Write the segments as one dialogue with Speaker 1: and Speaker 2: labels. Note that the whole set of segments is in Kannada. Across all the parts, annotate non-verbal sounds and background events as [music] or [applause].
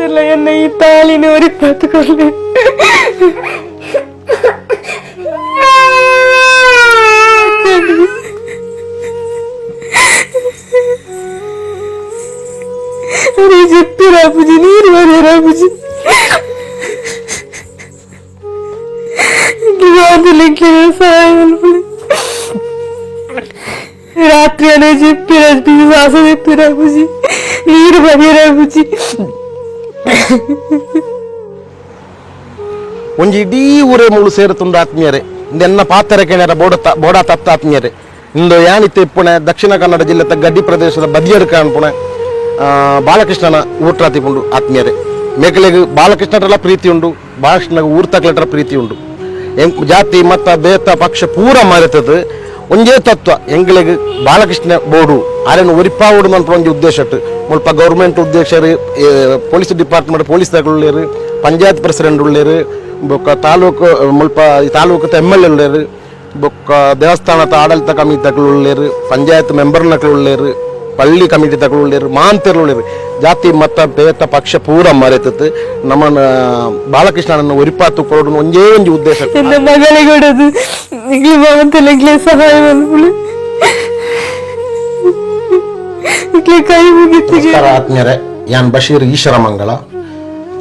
Speaker 1: ಮಾತಿಲ್ಲ ಎನ್ನ ಈ ತಾಳಿನವರಿ ಪಾತುಕೊಳ್ಳಿ అరే చెప్పి రాబుజీ నీరు వరే రాబుజీ ఇంకే సహాయం ರಾತ್ರಿ ಅನೇ చెప్పి రాజు శ్వాస చెప్పి రాబుజీ నీరు వరే రాబుజీ [laughs]
Speaker 2: ಒಂಜಿ ಇಡೀ ಊರೇ ಮುಳು ಸೇರುತ್ತುಂಡು ಆತ್ಮೀಯರೇ. ಇಂದೆನ್ನ ಪಾತ್ರ ಕೇಳ್ಯಾರ ಬೋಡ ಬೋಡ ತತ್ತ ಆತ್ಮೀಯರೇ. ಇಂದು ಯಾನಿತ್ತೆ ಇಪ್ಪುಣೆ ದಕ್ಷಿಣ ಕನ್ನಡ ಜಿಲ್ಲೆದ ಗಡ್ಡಿ ಪ್ರದೇಶದ ಬದಿಯರು ಕಾಣ್ಪುಣೆ ಬಾಲಕೃಷ್ಣನ ಬಾಲಕೃಷ್ಣನ ಊಟ್ರಾತಿಪುಂಡು ಆತ್ಮೀಯರೇ. ಮೇಕಲೆಗೆ ಬಾಲಕೃಷ್ಣರೆಲ್ಲ ಪ್ರೀತಿ ಉಂಡು ಬಾಲಕೃಷ್ಣ ಊರ್ ಪ್ರೀತಿ ಉಂಡು ಜಾತಿ, ಮತ, ಬೇತ, ಪಕ್ಷ ಪೂರ ಮಾರಿತದ ಒಂದೇ ತತ್ವ, ಎಂಗ್ಲೆಗ್ ಬಾಲಕೃಷ್ಣ ಬೋಡು ಆರನ್ನು ಒರಿಪಾವುಡು ಅಂತ ಒಂದು ಉದ್ದೇಶ ಮುಲ್ಪ ಗೌರ್ಮೆಂಟ್ ಉದ್ದೇಶರು ಪೊಲೀಸ್ ಡಿಪಾರ್ಟ್ಮೆಂಟ್ ಪೊಲೀಸ್ ಉಳ್ಳೇರು ಪಂಚಾಯತ್ ಪ್ರೆಸಿಡೆಂಟ್ ಉಳ್ಳೇರು ಬೊಕ್ಕ ತಾಲೂಕು, ಮುಲ್ಪ ಈ ತಾಲೂಕು ಎಂ ಎಲ್ ಎ ಬೊಕ್ಕ ದೇವಸ್ಥಾನದ ಆಡಳಿತ ಕಮಿಟಿ ಉಳ್ಳೇರು ಪಂಚಾಯತ್ ಮೆಂಬರ್ನಕ್ಲು ಉಳ್ಳೇರು ಪಳ್ಳಿ ಕಮಿಟಿ ತಗೊಳ್ಳಿರು ಮಾಂತಿರ್ಲಿರು ಜಾತಿ ಮತ ಭೇದ ಪಕ್ಷ ಪೂರ ಮರೆತಿತ್ತು ನಮ್ಮನ್ನ ಬಾಲಕೃಷ್ಣನನ್ನು ಒರಿಪಾತು ಕೊಡೋದು ಒಂದೇ ಒಂದು ಉದ್ದೇಶ
Speaker 1: ನನ್ನ ಮಗಳಿಗೆ ಹೊಡೆದು ಮಮತೆಲೆಗ್ಲೇ ಸಹಾಯ ಮಾಡ್ಬಿಡು ಕೈ
Speaker 2: ಮುಗಿತಿಗೆ ಆತ್ಮೀಯರೇ ಯಾನ್ ಬಶೀರ್ ಈಶ್ವರಮಂಗಳ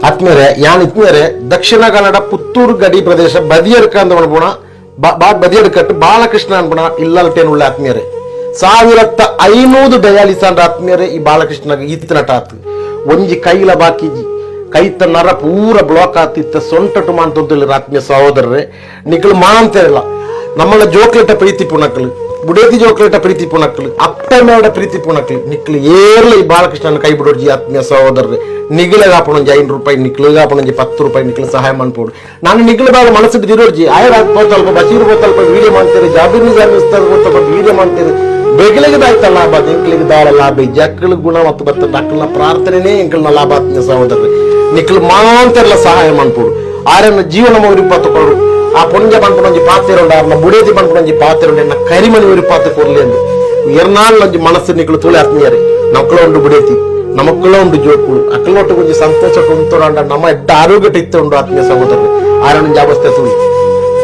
Speaker 2: ಆತ್ಮೀಯರೇ ಯಾನ್ ಇತ್ಮೀಯರೇ ದಕ್ಷಿಣ ಕನ್ನಡ ಪುತ್ತೂರು ಗಡಿ ಪ್ರದೇಶ ಬದಿಯರ್ಕ ಅಂತ ಮಾಡ್ಬೋಣ ಬದಿಯರ್ಕಟ್ಟು ಬಾಲಕೃಷ್ಣ ಅನ್ಬೋಣ ಇಲ್ಲಲ್ಟೇನುಳ್ಳ ಆತ್ಮೀಯರೇ ಸಾವಿರತ್ತ ಐನೂರು ದಯಾಲಿಸಾಂಡ ಆತ್ಮೀಯರೇ ಈ ಬಾಲಕೃಷ್ಣ ಈತ ಒಂಜಿ ಕೈಲ ಬಾಕಿಜಿ ಕೈತ ನರ ಪೂರ ಬ್ಲಾಕ್ ಆತಿತ್ತ ಸೊಂಟಟು ಮಾಡಿದ್ರು ರಾತ್ಮಿಯ ಸಹೋದರರೇ. ನಿಗಳು ಮಾಂತಿರಲ್ಲ. ನಮ್ಮಲ್ಲ ಜೋಕ್ಲೇಟ ಪ್ರೀತಿ ಪುಣಕಲು. ಬುಡೇತಿ ಜೋಕ್ಲೇಟ ಪ್ರೀತಿ ಪುಣಕಲು. ಅಪ್ಪ ಮೇಡ ಪ್ರೀತಿ ಪುಣಕಲು. ನಿಕ್ಲು ಏರ್ಲ ಈ ಬಾಲಕೃಷ್ಣನ ಕೈ ಬಿಡೋರ್ಜಿ ಆತ್ಮೀಯ ಸಹೋದರರೇ. ನಿಗಲಗ ಆಪಣೊಂಜಿ ಐನೂರು ರೂಪಾಯಿ ನಿಕ್ಲುಗ ಆಪಣೊಂಜಿ ಪತ್ತು ರೂಪಾಯಿ ನಿಕ್ಲು ಸಹಾಯ ಮಾಡ್ಬೋದು. ನಾನು ನಿಗಲು ಬಾಗ ಮನಸ್ಸು ಬಿದ್ದಿರೋರ್ಜಿ ಆಯ್ರ ಹಾಕ್ಬೋದು ಸ್ವಲ್ಪ ಬಸೀರ್ ಗೊತ್ತಲ್ಪ ವಿಡಿಯೋ ಮಾಡ್ತೀರಿ, ಜಾಬೀರ್ ಜಾಬೀರ್ ಗೊತ್ತಲ್ಪ ವಿಡಿಯೋ ಮಾಡ್ತೀರಿ. ಬೆಗಿಲಿಗೆ ದಾಯ್ತ ಲಾಭ ಅದು ಎಂಕ್ಲಿಗೆ ದಾಳ ಲಾಭ ಜಕ್ಕಳ ಗುಣ ಮತ್ತು ಬರ್ತದೆ ಅಕ್ಕಲ್ನ ಪ್ರಾರ್ಥನೆನೇ ಎಂಕಲ್ನ ಲಾಭ ಆತ್ಮೀಯ ಸಹೋದರರು ನಿಕ್ಲು ಮಾಂತೆಲ್ಲ ಸಹಾಯ ಮಾಡ್ಬೋದು ಆರನ್ನ ಜೀವನ ಮೌರಿ ಪತ್ತುಕೊಡು ಆ ಪುಂಜ ಬಂದ್ಬಿಟ್ಟು ಒಂಜಿ ಪಾತ್ರೆ ಉಂಡ ಅರ್ನ ಬುಡೇದಿ ಬಂದ್ಬಿಟ್ಟು ಒಂಜಿ ಪಾತ್ರೆ ಉಂಡೆ ಎನ್ನ ಕರಿಮನಿ ಒರಿ ಪಾತ್ರೆ ಕೊರ್ಲಿ ಅಂದು ಎರ್ನಾಳ್ ಒಂಜಿ ಮನಸ್ಸು ನಿಕ್ಲು ತುಳಿ ಆತ್ಮೀಯರೇ ನಕ್ಕಳ ಉಂಡು ಬುಡೇತಿ ನಮಕ್ಕಳ ಉಂಡು ಜೋಕುಳು ಅಕ್ಕಲೊಟ್ಟು ಒಂಜಿ ಸಂತೋಷ ಕುಂತೋರಂಡ ನಮ್ಮ ಎಡ್ಡ ಆರೋಗ್ಯ ಇತ್ತು ಉಂಡು ಆತ್ಮೀಯ ಸಹೋದರರು ಆರೊಂಜಿ ಅವಸ್ಥೆ ತುಳಿ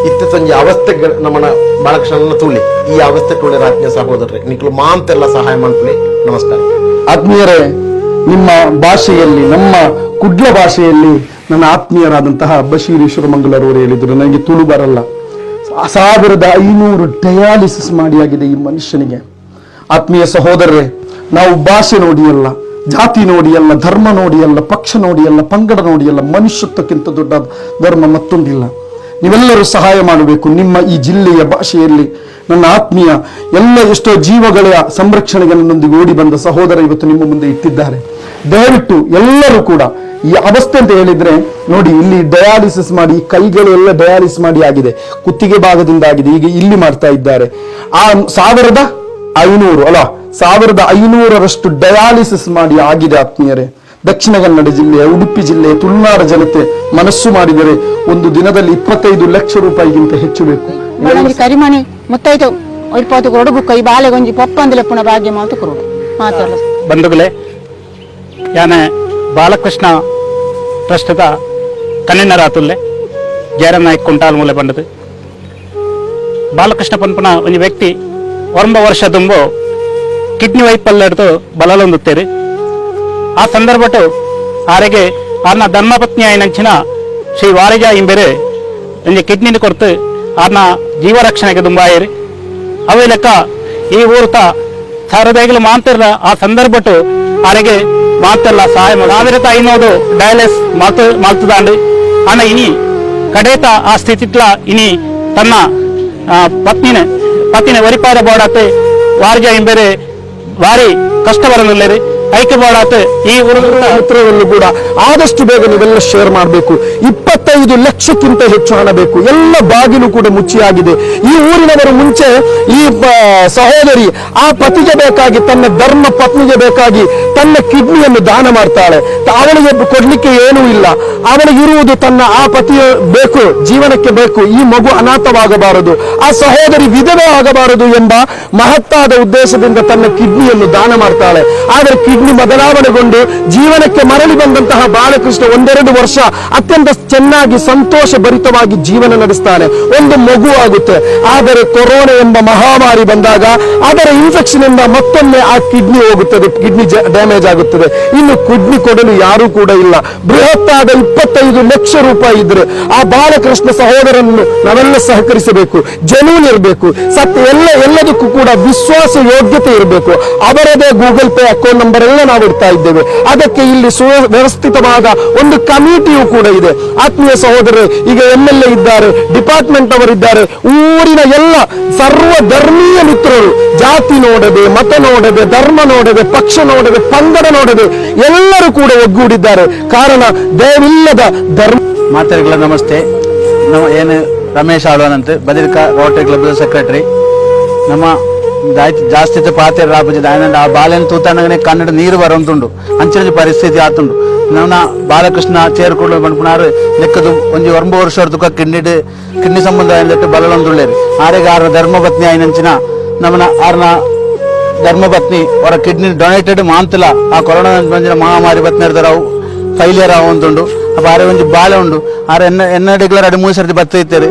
Speaker 2: ಇತ್ತ ಸಂಜೆ ಅವಸ್ಥೆ ನಮ್ಮನ ಬಾಲಕೃಷ್ಣನ ತುಳಿ ಈ ಅವಸ್ಥೆ ತುಳಿ ಆತ್ಮೀಯ ಸಹೋದರರೇ ನಿಕ್ಲು ಮಾಂತೆಲ್ಲ ಸಹಾಯ ಮಾಡ್ತೀನಿ ನಮಸ್ಕಾರ.
Speaker 3: ಆತ್ಮೀಯರೇ, ನಿಮ್ಮ ಭಾಷೆಯಲ್ಲಿ, ನಮ್ಮ ಕುಡ್ಲ ಭಾಷೆಯಲ್ಲಿ ನನ್ನ ಆತ್ಮೀಯರಾದಂತಹ ಬಶೀರ್ ಈಶ್ವರಮಂಗಲರವರು ಹೇಳಿದ್ರು, ನನಗೆ ತುಳು ಬರಲ್ಲ. ಸಾವಿರದ ಐನೂರು ಡಯಾಲಿಸಿಸ್ ಮಾಡಿ ಆಗಿದೆ ಈ ಮನುಷ್ಯನಿಗೆ. ಆತ್ಮೀಯ ಸಹೋದರರೇ, ನಾವು ಭಾಷೆ ನೋಡಿಯಲ್ಲ ಜಾತಿ ನೋಡಿಯಲ್ಲ ಧರ್ಮ ನೋಡಿಯಲ್ಲ ಪಕ್ಷ ನೋಡಿಯಲ್ಲ ಪಂಗಡ ನೋಡಿಯಲ್ಲ ಮನುಷ್ಯತ್ವಕ್ಕಿಂತ ದೊಡ್ಡ ಧರ್ಮ ಮತ್ತೊಂದಿಲ್ಲ. ನೀವೆಲ್ಲರೂ ಸಹಾಯ ಮಾಡಬೇಕು. ನಿಮ್ಮ ಈ ಜಿಲ್ಲೆಯ ಭಾಷೆಯಲ್ಲಿ ನನ್ನ ಆತ್ಮೀಯ ಎಲ್ಲ ಎಷ್ಟೋ ಜೀವಗಳ ಸಂರಕ್ಷಣೆಗೆ ನನ್ನೊಂದಿಗೆ ಓಡಿ ಬಂದ ಸಹೋದರ ಇವತ್ತು ನಿಮ್ಮ ಮುಂದೆ ಇಟ್ಟಿದ್ದಾರೆ. ದಯವಿಟ್ಟು ಎಲ್ಲರೂ ಕೂಡ ಈ ಅವಸ್ಥೆ ಅಂತ ಹೇಳಿದ್ರೆ ನೋಡಿ, ಇಲ್ಲಿ ಡಯಾಲಿಸಿಸ್ ಮಾಡಿ ಕೈಗಳು ಎಲ್ಲ ಡಯಾಲಿಸಿಸ್ ಮಾಡಿ ಆಗಿದೆ. ಕುತ್ತಿಗೆ ಭಾಗದಿಂದ ಆಗಿದೆ. ಈಗ ಇಲ್ಲಿ ಮಾಡ್ತಾ ಇದ್ದಾರೆ. ಆ ಸಾವಿರದ ಐನೂರು ಅಲ್ಲ, ಸಾವಿರದ ಐನೂರರಷ್ಟು ಡಯಾಲಿಸಿಸ್ ಮಾಡಿ ಆಗಿದೆ ಆತ್ಮೀಯರೇ. ದಕ್ಷಿಣ ಕನ್ನಡ ಜಿಲ್ಲೆಯ ಉಡುಪಿ ಜಿಲ್ಲೆಯ ತುಳುನಾಡ ಜನತೆ ಮನಸ್ಸು ಮಾಡಿದರೆ ಒಂದು ದಿನದಲ್ಲಿ ಇಪ್ಪತ್ತೈದು ಲಕ್ಷ ರೂಪಾಯಿಗಿಂತ ಹೆಚ್ಚು ಬೇಕು.
Speaker 4: ಕರಿಮಣಿ ಮುತ್ತೈದು ಇರ್ಪತ್ತು ಕೊಡು ಕೈ ಬಾಲೆಗೊಂಜಿ ಪಪ್ಪಂದಲೆ ಪುನಃ ಭಾಗ್ಯ ಮಾತು ಕೊಡು ಮಾತಾಡ
Speaker 5: ಬಂಧುಗಳೇ ಯಾನ ಬಾಲಕೃಷ್ಣ ರಾತುಲ್ಲೆ ಕನ್ನೆನರಾತುಲ್ಲೆ ಜಯರನಾಯಕ್ ಕುಂಟಾಲ್ ಮೂಲೆ ಬಂಡದು ಬಾಲಕೃಷ್ಣ ಪನ್ಪುನ ಒಂದು ವ್ಯಕ್ತಿ ಒಂಬ ವರ್ಷ ತುಂಬು ಕಿಡ್ನಿ ವೈಪಲ್ಯ ಹಿಡಿದು ಬಲಲೊಂದುತ್ತೇರಿ. ಆ ಸಂದರ್ಭಟ್ಟು ಆರೆಗೆ ಆರ್ನ ಧರ್ಮಪತ್ನಿ ಆಯ್ನಂಚಿನ ಶ್ರೀ ವಾರಿಜ ಇಂಬೆರೆ ಒಂಜಿ ಕಿಡ್ನಿನ ಕೊರ್ತು, ಆರ್ನ ಜೀವ ರಕ್ಷಣೆಗೆ ದುಂಬಾಯಿರಿ ಅವೇ ಲೆಕ್ಕ ಈ ಊರ್ತ ಸಾರದೇಗಲು ಮಾಂತರ ಆ ಸಂದರ್ಭಟು ಆರೆಗೆ ಮಾತೆಲ್ಲ ಸಹಾಯ ಸಾವಿರದ ಐನೂರು ಡಯಾಲಿಸ್ ಮಾತು ಮಾಲ್ತದಾಂಡು ಅಣ್ಣ ಇನಿ ಕಡೇತ ಆ ಸ್ಥಿತಿತ್ಲ ಇನಿ ತನ್ನ ಪತ್ನಿನ ಪತ್ನಿನ ವರಿಪಾದ ಬೋಡತ್ತೆ ವಾರಿಜ ಇಂಬೆರೆ ಭಾರಿ ಕಷ್ಟ ಬರಲಿಲ್ಲರಿ ಐಕ್ಯ ಮಾಡಾತೆ ಈ
Speaker 3: ಮಿತ್ರರಲ್ಲೂ ಕೂಡ ಆದಷ್ಟು ಬೇಗ ನೀವೆಲ್ಲ ಶೇರ್ ಮಾಡಬೇಕು. ಇಪ್ಪತ್ತೈದು ಲಕ್ಷಕ್ಕಿಂತ ಹೆಚ್ಚು ಹಣ ಬೇಕು. ಎಲ್ಲ ಬಾಗಿಲು ಕೂಡ ಮುಚ್ಚಿಯಾಗಿದೆ. ಈ ಊರಿನವರು ಮುಂಚೆ ಈ ಸಹೋದರಿ ಆ ಪತಿಗೆ ಬೇಕಾಗಿ ತನ್ನ ಧರ್ಮ ಪತ್ನಿಗೆ ಬೇಕಾಗಿ ತನ್ನ ಕಿಡ್ನಿಯನ್ನು ದಾನ ಮಾಡ್ತಾಳೆ. ಅವನಿಗೆ ಕೊಡ್ಲಿಕ್ಕೆ ಏನೂ ಇಲ್ಲ. ಅವಳಿಗೆ ಇರುವುದು ತನ್ನ ಆ ಪತಿಯ ಬೇಕು, ಜೀವನಕ್ಕೆ ಬೇಕು. ಈ ಮಗು ಅನಾಥವಾಗಬಾರದು. ಆ ಸಹೋದರಿ ವಿಧವೆ ಆಗಬಾರದು ಎಂಬ ಮಹತ್ತಾದ ಉದ್ದೇಶದಿಂದ ತನ್ನ ಕಿಡ್ನಿಯನ್ನು ದಾನ ಮಾಡ್ತಾಳೆ. ಆದರೆ ಕಿಡ್ನಿ ಬದಲಾವಣೆಗೊಂಡು ಜೀವನಕ್ಕೆ ಮರಳಿ ಬಂದಂತಹ ಬಾಲಕೃಷ್ಣ ಒಂದೆರಡು ವರ್ಷ ಅತ್ಯಂತ ಚೆನ್ನಾಗಿ ಸಂತೋಷ ಭರಿತವಾಗಿ ಜೀವನ ನಡೆಸ್ತಾನೆ. ಒಂದು ಮಗು ಆಗುತ್ತೆ. ಆದರೆ ಕೊರೋನಾ ಎಂಬ ಮಹಾಮಾರಿ ಬಂದಾಗ ಅದರ ಇನ್ಫೆಕ್ಷನ್ ಇಂದ ಮತ್ತೊಮ್ಮೆ ಆ ಕಿಡ್ನಿ ಹೋಗುತ್ತದೆ. ಕಿಡ್ನಿ ಡ್ಯಾಮೇಜ್ ಆಗುತ್ತದೆ. ಇನ್ನು ಕಿಡ್ನಿ ಕೊಡಲು ಯಾರೂ ಕೂಡ ಇಲ್ಲ. ಬೃಹತ್ತಾದ ಇಪ್ಪತ್ತೈದು ಲಕ್ಷ ರೂಪಾಯಿ ಇದ್ರೆ ಆ ಬಾಲಕೃಷ್ಣ ಸಹೋದರನ್ನು ನಾವೆಲ್ಲ ಸಹಕರಿಸಬೇಕು. ಜನೂನ್ ಇರಬೇಕು. ಸತ್ಯ ಎಲ್ಲ ಎಲ್ಲದಕ್ಕೂ ಕೂಡ ವಿಶ್ವಾಸ ಯೋಗ್ಯತೆ ಇರಬೇಕು. ಅವರದೇ ಗೂಗಲ್ ಪೇ ಅಕೌಂಟ್ ನಂಬರ್ ಎಲ್ಲ ನಾವು ಇಡ್ತಾ ಇದ್ದೇವೆ. ಅದಕ್ಕೆ ಇಲ್ಲಿ ಸುವ್ಯವಸ್ಥಿತವಾದ ಒಂದು ಕಮಿಟಿಯು ಕೂಡ ಇದೆ. ಆತ್ಮೀಯ ಸಹೋದರರು, ಈಗ ಎಂ ಎಲ್ ಎ ಇದ್ದಾರೆ ಡಿಪಾರ್ಟ್ಮೆಂಟ್ ಅವರಿದ್ದಾರೆ ಊರಿನ ಎಲ್ಲ ಸರ್ವ ಧರ್ಮೀಯ ಮಿತ್ರರು, ಜಾತಿ ನೋಡದೆ, ಮತ ನೋಡದೆ, ಧರ್ಮ ನೋಡದೆ, ಪಕ್ಷ ನೋಡದೆ, ಪಂಗಡ ನೋಡದೆ ಎಲ್ಲರೂ ಕೂಡ ಒಗ್ಗೂಡಿದ್ದಾರೆ. ಕಾರಣ, ದಯವಿಲ್ಲದ ಧರ್ಮ
Speaker 6: ಮಾತಾಡಿಗಳ ನಮಸ್ತೆ. ನಮ್ಮ ಏನು ರಮೇಶ್ ಆಳ್ವಾನ್ ಅಂತ ಬದಿರ್ಕ ರೋಟರಿ ಕ್ಲಬ್ ಸೆಕ್ರೆಟರಿ ನಮ್ಮ ಜಾಸ್ತಿ ಪಾತ್ರ ರಾಪಜಿ ಆಯ್ನ ಆ ಬಾಲೆನ್ ತೂತಾನಗನೆ ಕನ್ನಡ ನೀರು ಬರೋಂತುಂಡು ಅಂಚಿನ ಪರಿಸ್ಥಿತಿ ಆತುಂಡು ನನ್ನ ಬಾಲಕೃಷ್ಣ ಚೇರ್ಕೊಂಡು ಬಂದ್ಪುನಾರು ಲೆಕ್ಕದು ಒಂಜಿ ಒಂಬ ವರ್ಷ ತುಕ ಕಿಡ್ನಿ ಕಿಡ್ನಿ ಸಂಬಂಧ ಎಂದಟ್ಟು ಬಲಲೊಂದುಳ್ಳೇರು ಆರೆಗೆ ಆರ ಧರ್ಮಪತ್ನಿ ಆಯ್ನಂಚಿನ ನಮ್ಮನ ಆರ್ನ ಧರ್ಮಪತ್ನಿ ಅವರ ಕಿಡ್ನಿ ಡೊನೇಟೆಡ್ ಮಾಂತಲ. ಆ ಕೊರೋನಾ ಬಂದಿನ ಮಹಾಮಾರಿ ಬತ್ನಿರ್ದಾರ ಅವು ಫೈಲಿಯರ್ ಆವಂತುಂಡು ಅಪ್ಪ ಆರೆ ಒಂಜಿ ಬಾಲ ಉಂಡು ಆರೆ ಎನ್ನ ಎನ್ನ ಡಿಗ್ಲರ್ ಅಡಿ ಮೂರು ಸರ್ತಿ ಬತ್ತ ಇತ್ತೇರಿ.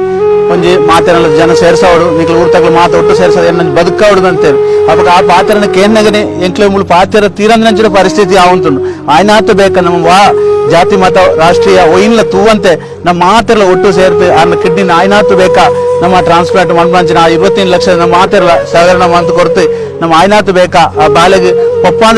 Speaker 6: ಒಂಜಿ ಮಾತೆರಲ್ಲ ಜನ ಸೇರ್ಸವಡು ನಿಕ್ಲ ಊರ್ ತಗ್ಲು ಮಾತು ಒಟ್ಟು ಸೇರ್ಸೋದು. ಎನ್ನ ಬದುಕವಡು ಅಂತೇವೆ ಅವಾಗ ಆ ಪಾತ್ರನ ಕೇನ್ನಗನೆ ಎಂಕ್ಲೆ ಮುಳು ಪಾತ್ರ ತೀರಂದಿನಂಚಿನ ಪರಿಸ್ಥಿತಿ ಆವಂತುಂಡು ಆಯ್ನಾತು ಬೇಕ ನಮ್ಮ ವಾ ಜಾತಿ, ಮತ, ರಾಷ್ಟ್ರೀಯ ಒಯ್ನ್ಲ ತೂವಂತೆ ನಮ್ಮ ಮಾತೆಲ್ಲ ಒಟ್ಟು ಸೇರ್ಪಿ ಆ ಕಿಡ್ನಿನ ಆಯ್ನಾತು ಬೇಕಾ. ನಮ್ಮ ಟ್ರಾನ್ಸ್ಪ್ಲಾಂಟ್ ಮನ್ಪಂಚಿನ ಆ ಇವತ್ತಿನ ಲಕ್ಷ ನಮ್ಮ ಮಾತೆಲ್ಲ ಸಹಕರಣ ಮಂತ್ ಕೊರ್ತೆ ನಮ್ಮ ಆಯ್ನಾತು ಬೇಕಾ. ಆ ಬಾಲೆಗೆ ಪಪ್ಪಾಂದು